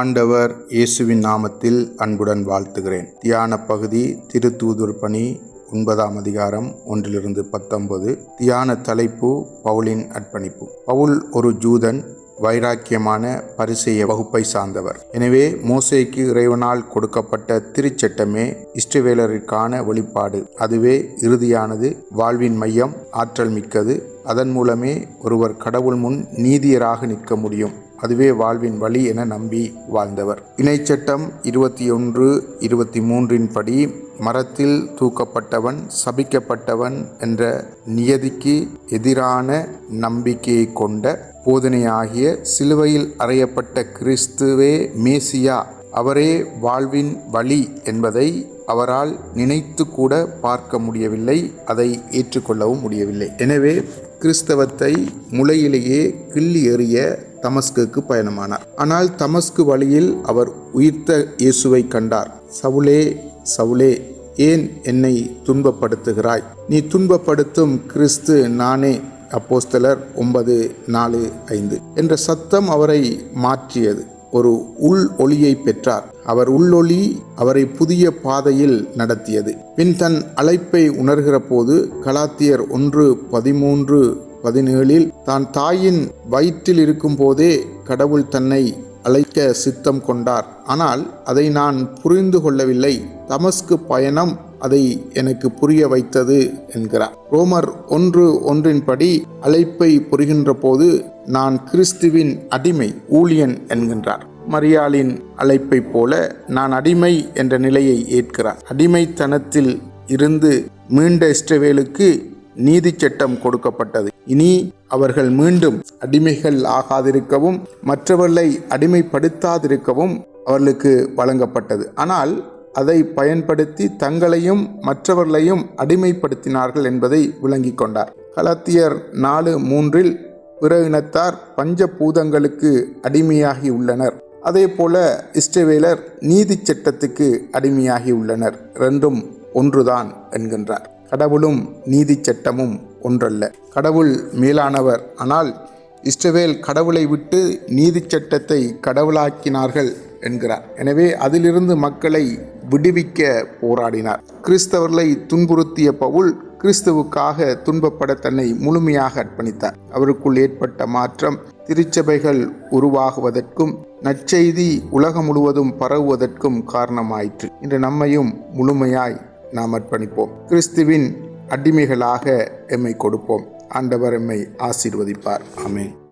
ஆண்டவர் இயேசுவின் நாமத்தில் அன்புடன் வாழ்த்துகிறேன். தியான பகுதி திருத்தூதுர் பணி ஒன்பதாம் அதிகாரம் ஒன்றிலிருந்து பத்தொன்பது. தியான தலைப்பு பவுலின் அர்ப்பணிப்பு. பவுல் ஒரு ஜூதன் வைராக்கியமான பரிசெய வகுப்பை சார்ந்தவர். எனவே மோசேக்கு இறைவனால் கொடுக்கப்பட்ட திருச்சட்டமே இஷ்டவேலருக்கான வெளிப்பாடு. அதுவே இறுதியானது வாழ்வின் மையம் ஆற்றல் மிக்கது. அதன் மூலமே ஒருவர் கடவுள் முன் நீதியராக நிற்க முடியும். அதுவே வாழ்வின் வழி என நம்பி வாழ்ந்தவர். இணைச்சட்டம் இருபத்தி ஒன்று இருபத்தி மூன்றின் படி மரத்தில் தூக்கப்பட்டவன் சபிக்கப்பட்டவன் என்ற நியதிக்கு எதிரான நம்பிக்கையை கொண்ட போதனையாகிய சிலுவையில் அறையப்பட்ட கிறிஸ்துவே மேசியா அவரே வாழ்வின் வழி என்பதை அவரால் நினைத்து கூட பார்க்க முடியவில்லை அதை ஏற்றுக்கொள்ளவும் முடியவில்லை. எனவே கிறிஸ்தவத்தை முளையிலேயே கிள்ளி எறிய தமஸ்குக்கு பயணமானார். ஆனால் தமஸ்கு வழியில் அவர் உயிர்த்த இயேசுவை கண்டார். சவுலே சவுலே ஏன் என்னை துன்பப்படுத்துகிறாய்? நீ துன்பப்படுத்தும் கிறிஸ்து நானே. அப்போஸ்தலர் ஒன்பது நாலு ஐந்து என்ற சத்தம் அவரை மாற்றியது. ஒரு உள் ஒளியை பெற்றார். அவர் உள்ளொளி அவரை புதிய பாதையில் நடத்தியது. பின் தன் அழைப்பை உணர்கிற போது கலாத்தியர் ஒன்று பதிமூன்று பதினேழில் தான் தாயின் வயிற்றில் இருக்கும் போதே கடவுள் தன்னை அழைக்க சித்தம் கொண்டார். ஆனால் அதை நான் புரிந்து கொள்ளவில்லை. தமஸ்கு பயணம் அதை எனக்கு புரிய வைத்தது என்கிறார். ரோமர் ஒன்று ஒன்றின்படி அழைப்பை புரிகின்ற போது நான் கிறிஸ்துவின் அடிமை ஊழியன் என்கின்றார். மரியாளின் அழைப்பை போல நான் அடிமை என்ற நிலையை ஏற்கிறார். அடிமைத்தனத்தில் இருந்து மீண்ட இஸ்ரவேலுக்கு நீதி சட்டம் கொடுக்கப்பட்டது. இனி அவர்கள் மீண்டும் அடிமைகள் ஆகாதிருக்கவும் மற்றவர்களை அடிமைப்படுத்தாதிருக்கவும் அவர்களுக்கு வழங்கப்பட்டது. ஆனால் அதை பயன்படுத்தி தங்களையும் மற்றவர்களையும் அடிமைப்படுத்தினார்கள் என்பதை விளங்கிக் கொண்டார். கலத்தியர் நாலு மூன்றில் பிற இனத்தார் பஞ்ச பூதங்களுக்கு அடிமையாகி உள்ளனர். அதே போல இஸ்ரவேலர் நீதி சட்டத்துக்கு அடிமையாகி உள்ளனர். ரெண்டும் ஒன்றுதான் என்கின்றார். கடவுளும் நீதி சட்டமும் ஒன்றல்ல. கடவுள் மேலானவர். ஆனால் இஸ்ரவேல் கடவுளை விட்டு நீதி சட்டத்தை கடவுளாக்கினார்கள் என்கிறார். எனவே அதிலிருந்து மக்களை விடுவிக்க போராடினார். கிறிஸ்தவர்களை துன்புறுத்திய பவுல் கிறிஸ்துவுக்காக துன்பப்பட தன்னை முழுமையாக அர்ப்பணித்தார். அவருக்குள் ஏற்பட்ட மாற்றம் திருச்சபைகள் உருவாகுவதற்கும் நற்செய்தி உலகம் முழுவதும் பரவுவதற்கும் காரணமாயிற்று. இன்று நம்மையும் முழுமையாய் நாம் அர்ப்பணிப்போம். கிறிஸ்துவின் அடிமைகளாக எம்மை கொடுப்போம். ஆண்டவர் எம்மை ஆசீர்வதிப்பார். ஆமேன்.